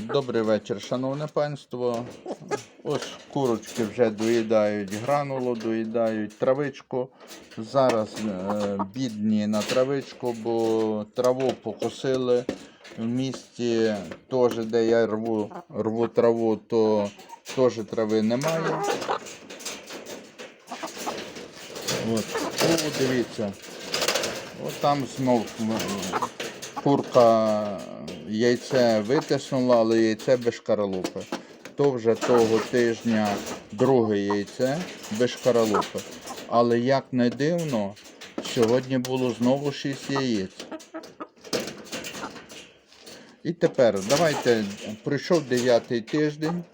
Добрий вечір, шановне панство. Ось курочки вже доїдають гранулу, доїдають травичку. Зараз е, бідні на травичку, бо траву покосили. В місті теж, де я рву, рву траву, то теж трави немає. От. О, дивіться. От там знов курка яйце витиснула, але яйце без шкаралупи. То вже того тижня друге яйце без шкаралупи. Але як не дивно, сьогодні було знову 6 яєць. І тепер давайте пройшов дев'ятий тиждень.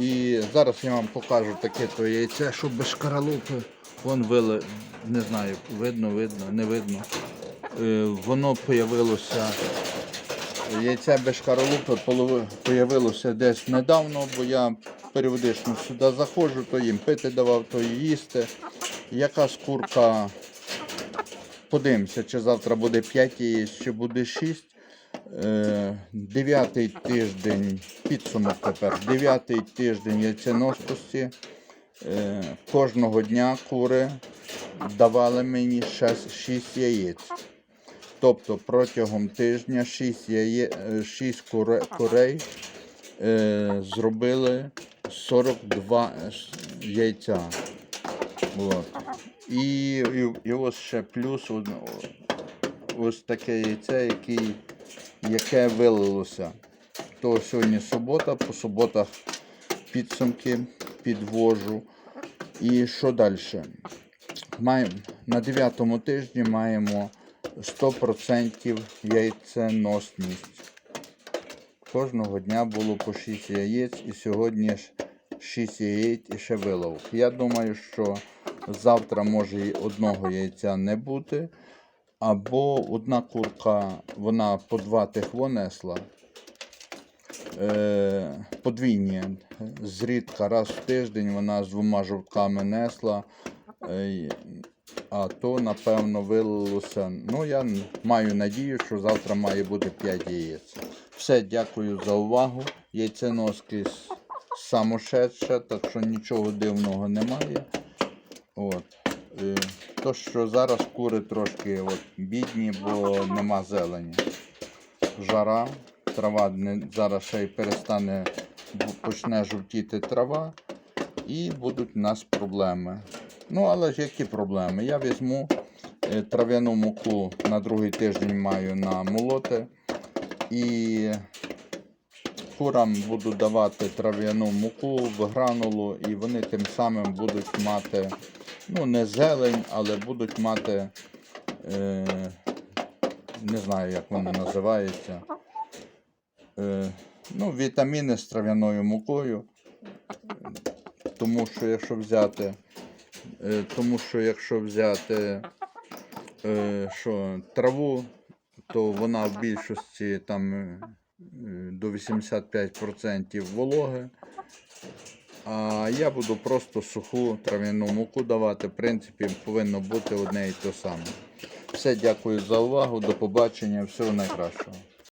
І зараз я вам покажу таке то яйце, що без шкаралупи. Вон вили, не знаю, видно, видно, не видно. Е, воно появилося. Яйце без шкаралупи полови- появилося десь недавно, бо я періодично сюди заходжу, то їм пити давав, то їсти. Якась курка, подивимося, чи завтра буде 5 яєць, чи буде 6. Е, Дев'ятий тиждень, підсумок тепер, дев'ятий тиждень яйценосності. Е, Кожного дня кури давали мені 6 яєць. Тобто протягом тижня 6, яє, 6 куре, курей е, зробили 42 яйця. От. І, і, і ось ще плюс ось таке яйце, який, яке вилилося. То сьогодні субота, по суботах підсумки підвожу. І що далі? Маємо, на 9 тижні маємо 100% яйценосність. Кожного дня було по 6 яєць і сьогодні 6 яєць і ще виловок. Я думаю, що завтра може і одного яйця не бути. Або одна курка, вона по два тих несла. Е, подвійні. Зрідка раз в тиждень вона з двома жовтками несла. Е, а то, напевно, вилилося. Ну, я маю надію, що завтра має бути 5 яєць. Все, дякую за увагу. Яйценоски самошедше, так що нічого дивного немає. От. Е, То, що зараз кури трошки от, бідні, бо нема зелені. Жара, трава не, зараз ще й перестане, почне жовтіти трава, і будуть у нас проблеми. Ну, але ж які проблеми? Я візьму е, трав'яну муку на другий тиждень маю на молоти. І курам буду давати трав'яну муку в гранулу, і вони тим самим будуть мати, ну, не зелень, але будуть мати, е, не знаю, як воно називається. Е, ну, вітаміни з трав'яною мукою. Тому що якщо взяти, тому що якщо взяти е, що, траву, то вона в більшості там е, е, до 85% вологи. А я буду просто суху трав'яну муку давати. В принципі, повинно бути одне і те саме. Все, дякую за увагу. До побачення. Всього найкращого.